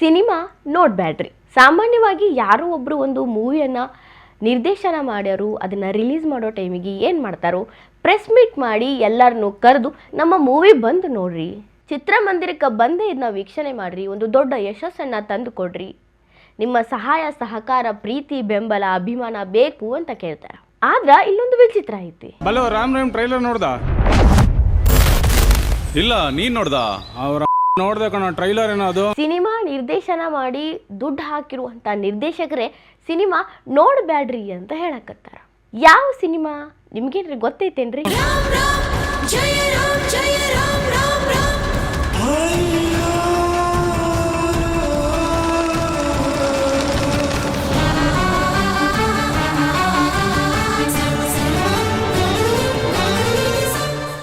Cinema ನೋಡಬೇಡ್ರಿ ಸಾಮಾನ್ಯವಾಗಿ ಯಾರೋ ಒಬ್ಬರು ಒಂದು ಮೂವಿಯನ್ನು ನಿರ್ದೇಶನ ಮಾಡ್ಯಾರು, ಅದನ್ನು ರಿಲೀಸ್ ಮಾಡೋ ಟೈಮಿಗೆ ಏನು ಮಾಡ್ತಾರೋ, ಪ್ರೆಸ್ ಮೀಟ್ ಮಾಡಿ ಎಲ್ಲರನ್ನೂ ಕರೆದು ನಮ್ಮ ಮೂವಿ ಬಂದು ನೋಡ್ರಿ. ಚಿತ್ರಮಂದಿರಕ್ಕೆ ಬಂದೇ ಇದನ್ನ ವೀಕ್ಷಣೆ ಮಾಡಿರಿ, ಒಂದು ದೊಡ್ಡ ಯಶಸ್ಸನ್ನು ತಂದು ಕೊಡ್ರಿ. ನಿಮ್ಮ ಸಹಾಯ, ಸಹಕಾರ, ಪ್ರೀತಿ, ಬೆಂಬಲ, ಅಭಿಮಾನ ಬೇಕು ಅಂತ ಕೇಳ್ತಾರೆ. ಆದ್ರೆ ಇಲ್ಲೊಂದು ವಿಚಿತ್ರ ಐತಿ. ಬಲೋ, ರಾಮ್ ರಾಮ್ ಟ್ರೈಲರ್ ನೋಡ್ದ? ಇಲ್ಲ, ನೀನ್ ನೋಡ್ದ? ಅವ್ರ ಟ್ರೈಲರ್ ಏನದು? ಸಿನಿಮಾ ನಿರ್ದೇಶನ ಮಾಡಿ ದುಡ್ಡು ಹಾಕಿರುವಂತ ನಿರ್ದೇಶಕರೇ ಸಿನಿಮಾ ನೋಡಬ್ಯಾಡ್ರಿ ಅಂತ ಹೇಳಕತ್ತಾರ. ಯಾವ ಸಿನಿಮಾ? ನಿಮ್ಗೇನ್ರಿ ಗೊತ್ತೈತೇನ್ರಿ?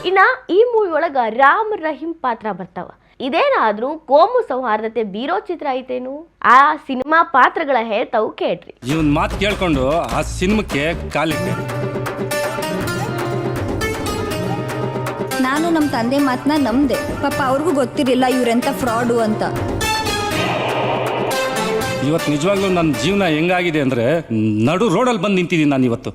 ಇನ್ನ ಈ ಮೂವಿ ಒಳಗ ರಾಮ್ ರಹೀಂ ಪಾತ್ರ ಬರ್ತಾವ. ಇದೇನಾದ್ರೂ ಕೋಮು ಸೌಹಾರ್ದತೆ ಬೀರೋ ಚಿತ್ರ ಐತೇನು? ಆ ಸಿನಿಮಾ ಪಾತ್ರಗಳ ಹೇಳ್ತಾವು ಕೇಳ್ರಿ. ಇವನ್ ಮಾತು ಕೇಳ್ಕೊಂಡು ಆ ಸಿನಿಮಕ್ಕೆ ಕಾಲಿಕ್ಕೆ ನಾನು ನಮ್ಮ ತಂದೆ ಮಾತನ್ನ ನಂಬ್ದೆ. ಪಾಪ ಅವ್ರಿಗೂ ಗೊತ್ತಿರಲಿಲ್ಲ ಇವ್ರೆಂತ ಫ್ರಾಡು ಅಂತ. ಇವತ್ತು ನಿಜವಾಗ್ಲೂ ನನ್ನ ಜೀವನ ಹೆಂಗಾಗಿದೆ ಅಂದ್ರೆ ನಡು ರೋಡಲ್ಲಿ ಬಂದು ನಿಂತಿದ್ದೀನಿ ನಾನು ಇವತ್ತು.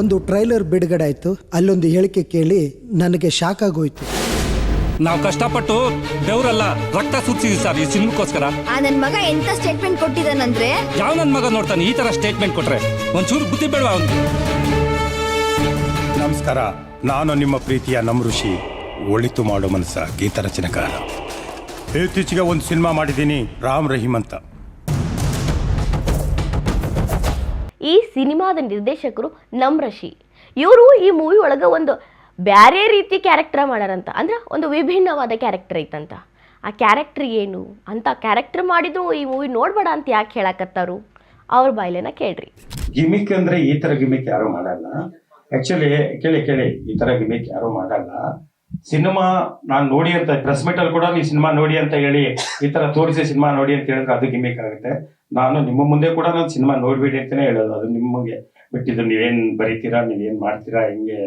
ಒಂದು ಟ್ರೈಲರ್ ಬಿಡುಗಡೆ ಆಯಿತು. ಅಲ್ಲೊಂದು ಹೇಳಿಕೆ ಕೇಳಿ ನನಗೆ ಶಾಕ್ ಆಗೋಯ್ತು. ನಾವು ಕಷ್ಟಪಟ್ಟು ಬೆವರಲ್ಲ ರಕ್ತ ಸುರಿಸಿದ್ವಿ ಸರ್ ಈ ಸಿನಿಮಾಕ್ಕೋಸ್ಕರ ಆ ನನ್ನ ಮಗ ಎಂತ ಸ್ಟೇಟ್ಮೆಂಟ್ ಕೊಟ್ಟಿದ್ದಾನಂದ್ರೆ? ಯಾವ ನನ್ನ ಮಗ ನೋಡ್ತಾನೆ ಈ ತರ ಸ್ಟೇಟ್ಮೆಂಟ್ ಕೊಟ್ರೆ? ಒಂಚೂರು ಬುದ್ಧಿ ಬೇಡವಾ ಅವ್ನಿಗೆ? ನಮಸ್ಕಾರ. ನಾನು ನಿಮ್ಮ ಪ್ರೀತಿಯ ನಮ್ ಋಷಿ ಒಳಿತು ಮಾಡೋ ಮನಸ್ಸ ಗೀತ ರಚನೆಕಾರ. ಇತ್ತೀಚೆಗೆ ಒಂದು ಸಿನಿಮಾ ಮಾಡಿದ್ದೀನಿ ರಾಮ್ ರಹೀಮ್ ಅಂತ. ಈ ಸಿನಿಮಾದ ನಿರ್ದೇಶಕರು ನಮ್ರಶಿ. ಇವರು ಈ ಮೂವಿ ಒಳಗೆ ಒಂದು ಬ್ಯಾರೆ ರೀತಿ ಕ್ಯಾರೆಕ್ಟರ್ ಮಾಡ್ಯಾರಂತ ಅಂದ್ರೆ ಒಂದು ವಿಭಿನ್ನವಾದ ಕ್ಯಾರೆಕ್ಟರ್ ಐತಂತ. ಆ ಕ್ಯಾರೆಕ್ಟರ್ ಏನು? ಅಂತ ಕ್ಯಾರೆಕ್ಟರ್ ಮಾಡಿದ್ರು ಈ ಮೂವಿ ನೋಡ್ಬೇಡ ಅಂತ ಯಾಕೆ ಹೇಳಕತ್ತಾರು? ಅವ್ರ ಬಾಯ್ಲೆನ ಕೇಳ್ರಿ. ಗಿಮಿಕ್ ಅಂದ್ರೆ ಈ ತರ ಗಿಮಿಕ್ ಯಾರು ಮಾಡಲ್ಲ. ಆಕ್ಚುಲಿ ಕೇಳಿ ಕೇಳಿ. ಈ ತರ ಗಿಮಿಕ್ ಯಾರು ಮಾಡಲ್ಲ. ಸಿನಿಮಾ ನಾನು ನೋಡಿ ಅಂತ ಪ್ರೆಸ್ ಮೀಟ್ ಅಲ್ಲಿ ಕೂಡ ನೀವು ಸಿನಿಮಾ ನೋಡಿ ಅಂತ ಹೇಳಿ, ಈ ತರ ತೋರಿಸಿ ಸಿನಿಮಾ ನೋಡಿ ಅಂತ ಹೇಳಿದ್ರೆ ಅದು ಗಿಮಿಕ್ ಆಗುತ್ತೆ. ನಾನು ನಿಮ್ಮ ಮುಂದೆ ಕೂಡ ನಾನು ಸಿನಿಮಾ ನೋಡ್ಬೇಡಿ ಅಂತಾನೆ ಹೇಳೋದು. ಅದು ನಿಮಗೆ ಬಿಟ್ಟಿದ್ದು. ನೀವೇನ್ ಬರೀತೀರಾ? ನೀವೇನ್ ಮಾಡ್ತೀರಾ? ಹೆಂಗೆ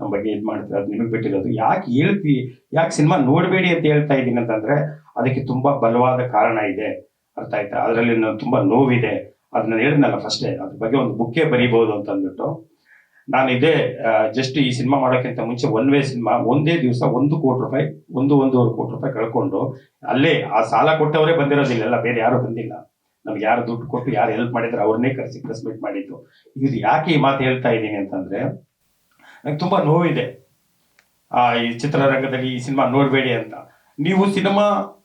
ನಮ್ಮ ಬಗ್ಗೆ ಇದು ಮಾಡ್ತೀವಿ ಅದು ನಿಮಗೆ ಬಿಟ್ಟಿರೋದು ಯಾಕೆ ಹೇಳ್ತೀವಿ ಯಾಕೆ ಸಿನಿಮಾ ನೋಡಬೇಡಿ ಅಂತ ಹೇಳ್ತಾ ಇದ್ದೀನಿ ಅಂತಂದ್ರೆ ಅದಕ್ಕೆ ತುಂಬಾ ಬಲವಾದ ಕಾರಣ ಇದೆ. ಅರ್ಥ ಆಯ್ತಾ? ಅದರಲ್ಲಿ ತುಂಬಾ ನೋವಿದೆ. ಅದನ್ನ ಹೇಳಿದ್ನಲ್ಲ ಫಸ್ಟೇ ಅದ್ರ ಬಗ್ಗೆ ಒಂದು ಬುಕ್ಕೇ ಬರೀಬಹುದು ಅಂತ ಅಂದ್ಬಿಟ್ಟು. ನಾನು ಇದೇ ಜಸ್ಟ್ ಈ ಸಿನಿಮಾ ಮಾಡೋಕ್ಕಿಂತ ಮುಂಚೆ ಒನ್ ವೇ ಸಿನಿಮಾ, ಒಂದೇ ದಿವಸ ಒಂದು ಕೋಟಿ ರೂಪಾಯಿ, ಒಂದು, ಒಂದೂವರೆ ಕೋಟಿ ರೂಪಾಯಿ ಕಳ್ಕೊಂಡು ಅಲ್ಲೇ ಆ ಸಾಲ ಕೊಟ್ಟವರೇ ಬಂದಿರೋದಿಲ್ಲ ಬೇರೆ ಯಾರು ಬಂದಿಲ್ಲ. ನಮ್ಗೆ ಯಾರು ದುಡ್ಡು ಕೊಟ್ಟು ಯಾರು ಹೆಲ್ಪ್ ಮಾಡಿದ್ರು, ಅವ್ರನ್ನೇ ಕರೆಸಿ ಪ್ರೆಸ್ ಮಾಡಿದ್ದು. ಇದು ಯಾಕೆ ಈ ಮಾತು ಹೇಳ್ತಾ ಇದ್ದೀನಿ ಅಂತಂದ್ರೆ ನಂಗೆ ತುಂಬ ನೋವಿದೆ ಆ, ಈ ಚಿತ್ರರಂಗದಲ್ಲಿ ಈ ಸಿನಿಮಾ ನೋಡಬೇಡಿ ಅಂತ. ನೀವು ಸಿನಿಮಾ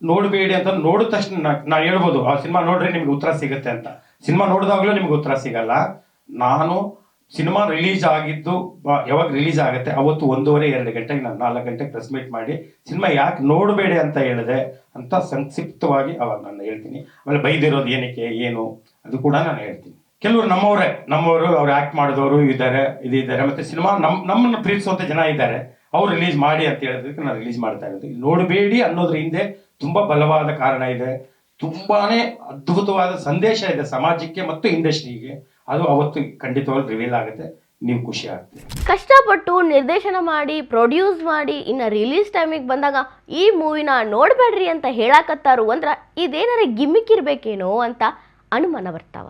ನೋಡಬೇಡಿ ಅಂತ ನೋಡಿದ ತಕ್ಷಣ ನಾನು ಹೇಳ್ಬೋದು, ಆ ಸಿನಿಮಾ ನೋಡ್ರೆ ನಿಮ್ಗೆ ಉತ್ತರ ಸಿಗುತ್ತೆ ಅಂತ. ಸಿನಿಮಾ ನೋಡಿದಾಗಲೂ ನಿಮ್ಗೆ ಉತ್ತರ ಸಿಗಲ್ಲ. ನಾನು ಸಿನಿಮಾ ರಿಲೀಸ್ ಆಗಿದ್ದು ಯಾವಾಗ ರಿಲೀಸ್ ಆಗುತ್ತೆ, ಅವತ್ತು ಒಂದೂವರೆ, ಎರಡು ಗಂಟೆಗೆ ನಾನು ನಾಲ್ಕು ಗಂಟೆಗೆ ಪ್ರೆಸ್ ಮೀಟ್ ಮಾಡಿ, ಸಿನಿಮಾ ಯಾಕೆ ನೋಡಬೇಡಿ ಅಂತ ಹೇಳಿದೆ ಅಂತ ಸಂಕ್ಷಿಪ್ತವಾಗಿ ಅವಾಗ ನಾನು ಹೇಳ್ತೀನಿ. ಆಮೇಲೆ ಬೈದಿರೋದು ಏನಕ್ಕೆ, ಏನು, ಅದು ಕೂಡ ನಾನು ಹೇಳ್ತೀನಿ. ಕೆಲವರು ನಮ್ಮವರೇ, ನಮ್ಮವರು ಅವ್ರು ಆಕ್ಟ್ ಮಾಡಿದವರು ಇದ್ದಾರೆ ಇದಿದ್ದಾರೆ ಮತ್ತೆ ಸಿನಿಮಾ ನಮ್ಮ ನಮ್ಮನ್ನು ಪ್ರೀತಿಸುವಂತ ಜನ ಇದ್ದಾರೆ. ಅವ್ರು ರಿಲೀಸ್ ಮಾಡಿ ಅಂತ ಹೇಳಿದಕ್ಕೆ ನಾನು ರಿಲೀಸ್ ಮಾಡ್ತಾ ಇರೋದು. ನೋಡಬೇಡಿ ಅನ್ನೋದ್ರ ಹಿಂದೆ ತುಂಬಾ ಬಲವಾದ ಕಾರಣ ಇದೆ. ತುಂಬಾನೇ ಅದ್ಭುತವಾದ ಸಂದೇಶ ಇದೆ ಸಮಾಜಕ್ಕೆ ಮತ್ತು ಇಂಡಸ್ಟ್ರಿಗೆ. ಅದು ಅವತ್ತು ಖಂಡಿತವಾಗಿ ರಿವೀಲ್ ಆಗುತ್ತೆ. ನೀವು ಖುಷಿ ಆಗ್ತದೆ ಕಷ್ಟಪಟ್ಟು ನಿರ್ದೇಶನ ಮಾಡಿ ಪ್ರೊಡ್ಯೂಸ್ ಮಾಡಿ, ಇನ್ನ ರಿಲೀಸ್ ಟೈಮಿಗೆ ಬಂದಾಗ ಈ ಮೂವಿನ ನೋಡಬೇಡ್ರಿ ಅಂತ ಹೇಳಾಕತ್ತಾರು ಅಂದ್ರ ಇದೇನಾರ ಗಿಮ್ಮಿಕ್ ಇರ್ಬೇಕೇನೋ ಅಂತ ಅನುಮಾನ ಬರ್ತಾವ.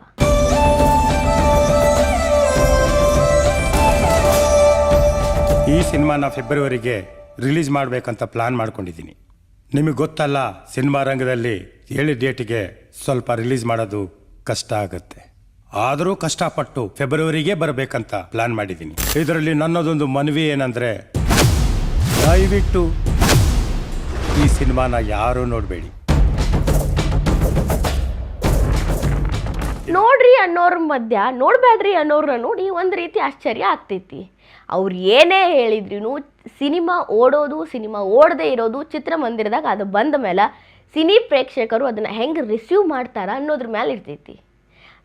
ಈ ಸಿನಿಮಾನ ಫೆಬ್ರವರಿಗೆ ರಿಲೀಸ್ ಮಾಡಬೇಕಂತ ಪ್ಲಾನ್ ಮಾಡ್ಕೊಂಡಿದ್ದೀನಿ. ನಿಮಗೆ ಗೊತ್ತಲ್ಲ, ಸಿನಿಮಾ ರಂಗದಲ್ಲಿ ಹೇಳಿದ ಡೇಟಿಗೆ ಸ್ವಲ್ಪ ರಿಲೀಸ್ ಮಾಡೋದು ಕಷ್ಟ ಆಗುತ್ತೆ. ಆದರೂ ಕಷ್ಟಪಟ್ಟು ಫೆಬ್ರವರಿಗೆ ಬರಬೇಕಂತ ಪ್ಲಾನ್ ಮಾಡಿದ್ದೀನಿ. ಇದರಲ್ಲಿ ನನ್ನದೊಂದು ಮನವಿ ಏನಂದರೆ, ದಯವಿಟ್ಟು ಈ ಸಿನಿಮಾನ ಯಾರೂ ನೋಡಬೇಡಿ. ನೋಡ್ರಿ ಅನ್ನೋರ ಮಧ್ಯ ನೋಡ್ಬೇಡ್ರಿ ಅನ್ನೋರನ್ನ ನೋಡಿ ಒಂದು ರೀತಿ ಆಶ್ಚರ್ಯ ಆಗ್ತೈತಿ. ಅವ್ರು ಏನೇ ಹೇಳಿದ್ರು ಸಿನಿಮಾ ಓಡೋದು, ಸಿನಿಮಾ ಓಡದೇ ಇರೋದು ಚಿತ್ರಮಂದಿರದಾಗ ಅದು ಬಂದ ಮೇಲೆ ಸಿನಿ ಪ್ರೇಕ್ಷಕರು ಅದನ್ನು ಹೆಂಗೆ ರಿಸೀವ್ ಮಾಡ್ತಾರ ಅನ್ನೋದ್ರ ಮೇಲೆ ಇರ್ತೈತಿ.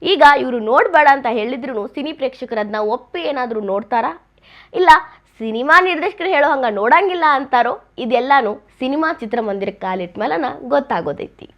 ಈಗ ಇವರು ನೋಡಬೇಡ ಅಂತ ಹೇಳಿದ್ರು ಸಿನಿ ಪ್ರೇಕ್ಷಕರು ಅದನ್ನ ಒಪ್ಪಿ ಏನಾದರೂ ನೋಡ್ತಾರಾ? ಇಲ್ಲ, ಸಿನಿಮಾ ನಿರ್ದೇಶಕರು ಹೇಳೋ ಹಂಗೆ ನೋಡಂಗಿಲ್ಲ ಅಂತಾರೋ, ಇದೆಲ್ಲನೂ ಸಿನಿಮಾ ಚಿತ್ರಮಂದಿರಕ್ಕೆ ಕಾಲಿಟ್ಟ ಮೇಲೆ ಗೊತ್ತಾಗೋದೈತಿ.